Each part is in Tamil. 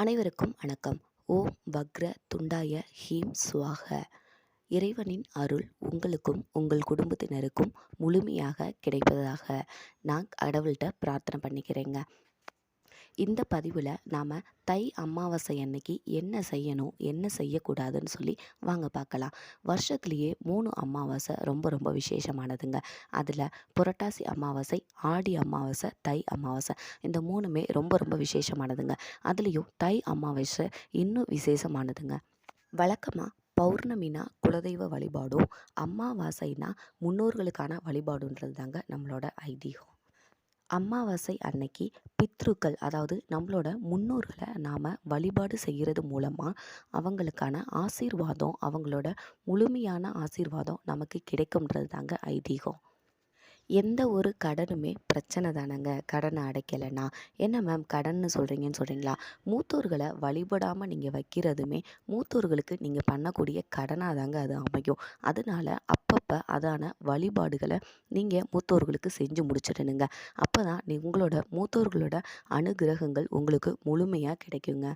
அனைவருக்கும் வணக்கம். ஓம் வக்ர துண்டாய ஹீம் சுவாக. இறைவனின் அருள் உங்களுக்கும் உங்கள் குடும்பத்தினருக்கும் முழுமையாக கிடைப்பதாக நான் கடவுள்கிட்ட பிரார்த்தனை பண்ணிக்கிறேங்க. இந்த பதிவில் நாம் தை அமாவாசை அன்னைக்கு என்ன செய்யணும் என்ன செய்யக்கூடாதுன்னு சொல்லி வாங்க பார்க்கலாம். வருஷத்துலேயே மூணு அமாவாசை ரொம்ப ரொம்ப விசேஷமானதுங்க. அதில் புரட்டாசி அமாவாசை ஆடி அமாவாசை தை அமாவாசை இந்த மூணுமே ரொம்ப ரொம்ப விசேஷமானதுங்க. அதுலேயும் தை அமாவாசை இன்னும் விசேஷமானதுங்க. வழக்கமாக பௌர்ணமினா குலதெய்வ வழிபாடும் அமாவாசைனா முன்னோர்களுக்கான வழிபாடுன்றது தாங்க நம்மளோட ஐதீகம். அமாவாசை அன்னைக்கு பித்ருக்கள் அதாவது நம்மளோட முன்னோர்களை நாம் வழிபாடு செய்கிறது மூலமாக அவங்களுக்கான ஆசீர்வாதம் அவங்களோட முழுமையான ஆசீர்வாதம் நமக்கு கிடைக்கும்ன்றது தாங்க ஐதீகம். எந்த ஒரு கடனுமே பிரச்சனை தானங்க. கடனை அடைக்கலைன்னா. என்ன மேம் கடன்னு சொல்கிறீங்கன்னு சொல்கிறீங்களா மூத்தோர்களை வழிபடாமல் நீங்கள் வைக்கிறதுமே மூத்தோர்களுக்கு நீங்கள் பண்ணக்கூடிய கடனாக தாங்க அது அமையும். அதனால் அப்பப்போ அதான வழிபாடுகளை நீங்கள் மூத்தோர்களுக்கு செஞ்சு முடிச்சிடணுங்க. அப்போ தான் நீ உங்களோட மூத்தோர்களோட அனுகிரகங்கள் உங்களுக்கு முழுமையாக கிடைக்குங்க.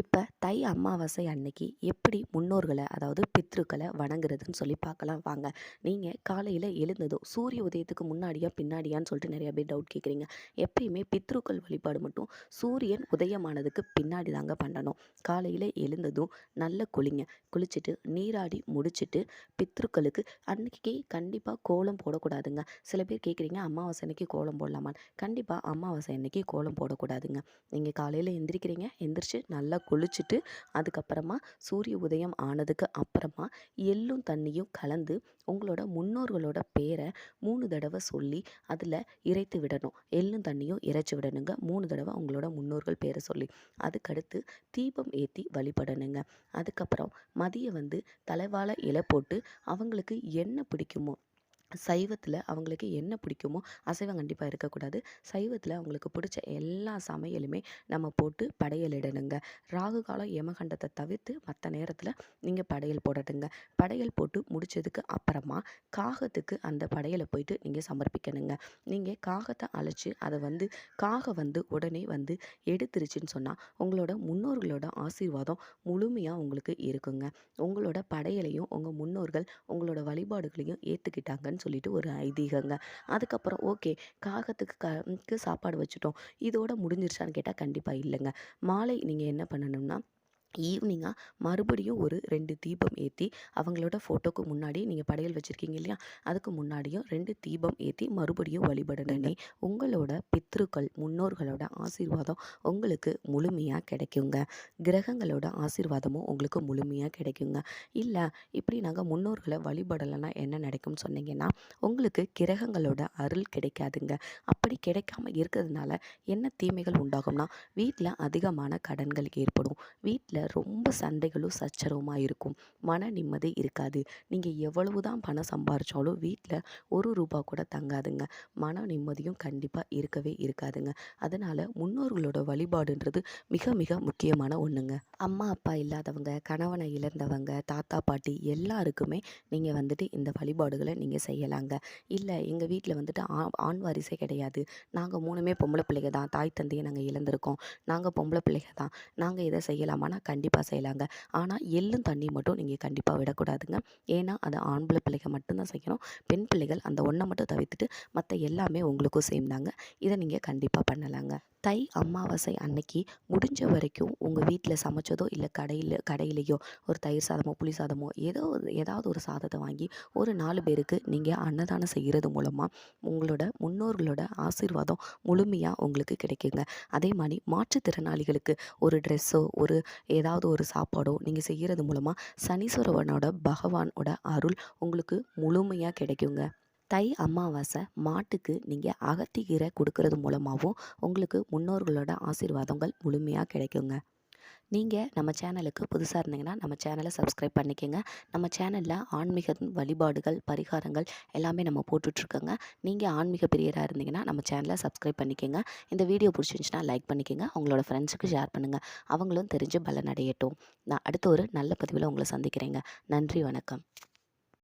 இப்போ தை அமாவாசை அன்னைக்கு எப்படி முன்னோர்களை அதாவது பித்ருக்களை வணங்குறதுன்னு சொல்லி பார்க்கலாம். வாங்க. நீங்கள் காலையில் எழுந்ததும் சூரிய உதயத்துக்கு முன்னாடியா பின்னாடியான்னு சொல்லிட்டு நிறைய பேர் டவுட் கேட்குறீங்க. எப்பயுமே பித்ருக்கள் வழிபாடு மட்டும் சூரியன் உதயமானதுக்கு பின்னாடி தாங்க பண்ணணும். காலையில் எழுந்ததும் நல்ல குளிங்க. குளிச்சுட்டு நீராடி முடிச்சுட்டு பித்ருக்களுக்கு அன்னைக்கு கண்டிப்பாக கோலம் போடக்கூடாதுங்க. சில பேர் கேட்குறீங்க அமாவாசை அன்னைக்கு கோலம் போடலாமான்னு? கண்டிப்பாக அமாவாசை அன்னைக்கு கோலம் போடக்கூடாதுங்க. நீங்கள் காலையில் எந்திரிக்கிறீங்க எந்திரிச்சு நல்லா குளிச்சுட்டு அதுக்கப்புறமா சூரிய உதயம் ஆனதுக்கு அப்புறமா எள்ளும் தண்ணியும் கலந்து உங்களோட முன்னோர்களோட பேரை மூணு தடவை சொல்லி அதில் இறைத்து விடணும். எள்ளும் தண்ணியும் இறைச்சி விடணுங்க. மூணு தடவை உங்களோட முன்னோர்கள் பேரை சொல்லி. அதுக்கடுத்து தீபம் ஏற்றி வழிபடணுங்க. அதுக்கப்புறம் மதியம் வந்து தலைவாழை இலை போட்டு அவங்களுக்கு என்ன பிடிக்குமோ சைவத்தில் அவங்களுக்கு என்ன பிடிக்குமோ அசைவம் கண்டிப்பாக இருக்கக்கூடாது. சைவத்தில் அவங்களுக்கு பிடிச்ச எல்லா சமையலுமே நம்ம போட்டு படையல் இடணுங்க ராகு காலம் யமகண்டத்தை தவிர்த்து மற்ற நேரத்தில் நீங்கள் படையல் போடட்டுங்க. படையல் போட்டு முடித்ததுக்கு அப்புறமா காகத்துக்கு அந்த படையலை போயிட்டு நீங்கள் சமர்ப்பிக்கணுங்க. நீங்கள் காகத்தை அழைச்சி அதை வந்து காகம் வந்து உடனே வந்து எடுத்துருச்சுன்னு சொன்னால் உங்களோட முன்னோர்களோட ஆசீர்வாதம் முழுமையாக உங்களுக்கு இருக்குங்க. உங்களோட படையலையும் உங்கள் முன்னோர்கள் உங்களோட வழிபாடுகளையும் ஏற்றுக்கிட்டாங்கன்னு அப்படின்னு சொல்லிட்டு ஒரு ஐதீகங்க. அதுக்கப்புறம் ஓகே காகத்துக்கு க சாப்பாடு வச்சுட்டோம். இதோட முடிஞ்சிருச்சான்னு கேட்டால் கண்டிப்பாக இல்லைங்க. மாலை நீங்கள் என்ன பண்ணணும்னா ஈவினிங்காக மறுபடியும் ஒரு ரெண்டு தீபம் ஏற்றி அவங்களோட ஃபோட்டோக்கு முன்னாடி நீங்கள் படையல் வச்சுருக்கீங்க இல்லையா? அதுக்கு முன்னாடியும் ரெண்டு தீபம் ஏற்றி மறுபடியும் வழிபடணுன்னே உங்களோட பித்ருக்கள் முன்னோர்களோட ஆசீர்வாதம் உங்களுக்கு முழுமையாக கிடைக்குங்க. கிரகங்களோட ஆசீர்வாதமும் உங்களுக்கு முழுமையாக கிடைக்குங்க. இல்லை இப்படி நாங்கள் முன்னோர்களை வழிபடலைன்னா என்ன நடக்கும்னு சொன்னீங்கன்னா உங்களுக்கு கிரகங்களோட அருள் கிடைக்காதுங்க. அப்படி கிடைக்காம இருக்கிறதுனால என்ன தீமைகள் உண்டாகும்னா வீட்டில் அதிகமான கடன்கள் ஏற்படும். வீட்டில் ரொம்ப சண்டைகளும் சச்சரவுமாக இருக்கும். மன நிம்மதி இருக்காது. நீங்கள் எவ்வளவு தான் பணம் சம்பாரித்தாலும் வீட்டில் ஒரு ரூபா கூட தங்காதுங்க. மன நிம்மதியும் கண்டிப்பாக இருக்கவே இருக்காதுங்க. அதனால் முன்னோர்களோட வழிபாடுன்றது மிக மிக முக்கியமான ஒன்றுங்க அம்மா அப்பா இல்லாதவங்க கணவனை இழந்தவங்க தாத்தா பாட்டி எல்லாருக்குமே நீங்கள் வந்துட்டு இந்த வழிபாடுகளை நீங்கள் செய்யலாங்க. இல்லை எங்கள் வீட்டில் வந்துட்டு ஆ ஆண் வாரிசே கிடையாது. நாங்கள் மூணுமே பொம்பளை பிள்ளைங்க தான். தாய் தந்தையை நாங்கள் இழந்திருக்கோம். நாங்கள் பொம்பளை பிள்ளைங்க தான். நாங்கள் இதை செய்யலாமான்னா கண்டிப்பாக செய்யலாங்க. ஆனால் எள்ளும் தண்ணி மட்டும் நீங்கள் கண்டிப்பாக விடக்கூடாதுங்க. ஏன்னா அது ஆண்பிள்ளை பிள்ளைகள் மட்டும்தான் செய்யணும். பெண் பிள்ளைகள் அந்த ஒன்றை மட்டும் தவிர்த்துட்டு மற்ற எல்லாமே உங்களுக்கும் சேம் தாங்க. இதை நீங்கள் கண்டிப்பாக பண்ணலாங்க. தை அமாவாசை அன்னைக்கு முடிஞ்ச வரைக்கும் உங்கள் வீட்டில் சமைச்சதோ இல்லை கடையில் கடையிலையோ ஒரு தயிர் சாதமோ புளி சாதமோ ஏதோ ஏதாவது ஒரு சாதத்தை வாங்கி ஒரு நாலு பேருக்கு நீங்கள் அன்னதானம் செய்கிறது மூலமாக உங்களோட முன்னோர்களோட ஆசீர்வாதம் முழுமையாக உங்களுக்கு கிடைக்குங்க. அதே மாதிரி மாற்றுத்திறனாளிகளுக்கு ஒரு ட்ரெஸ்ஸோ ஒரு ஏதாவது ஒரு சாப்பாடோ நீங்கள் செய்கிறது மூலமாக சனீஸ்வரவனோட பகவானோட அருள் உங்களுக்கு முழுமையாக கிடைக்குங்க. தை அமாவாசை மாட்டுக்கு நீங்கள் அகத்திக்கீரை கொடுக்கறது மூலமாகவும் உங்களுக்கு முன்னோர்களோட ஆசீர்வாதங்கள் முழுமையாக கிடைக்குங்க. நீங்கள் நம்ம சேனலுக்கு புதுசாக இருந்தீங்கன்னா நம்ம சேனலை சப்ஸ்கிரைப் பண்ணிக்கோங்க. நம்ம சேனலில் ஆன்மீக வழிபாடுகள் பரிகாரங்கள் எல்லாமே நம்ம போட்டுட்ருக்கோங்க. நீங்கள் ஆன்மீக பிரியராக இருந்தீங்கன்னா நம்ம சேனலை சப்ஸ்கிரைப் பண்ணிக்கோங்க. இந்த வீடியோ பிடிச்சிருந்துச்சின்னா லைக் பண்ணிக்கோங்க. அவங்களோட ஃப்ரெண்ட்ஸுக்கு ஷேர் பண்ணுங்கள் அவங்களும் தெரிஞ்சு பலன் அடையட்டும் நான் அடுத்த ஒரு நல்ல பதிவில் உங்களை சந்திக்கிறேங்க. நன்றி வணக்கம்.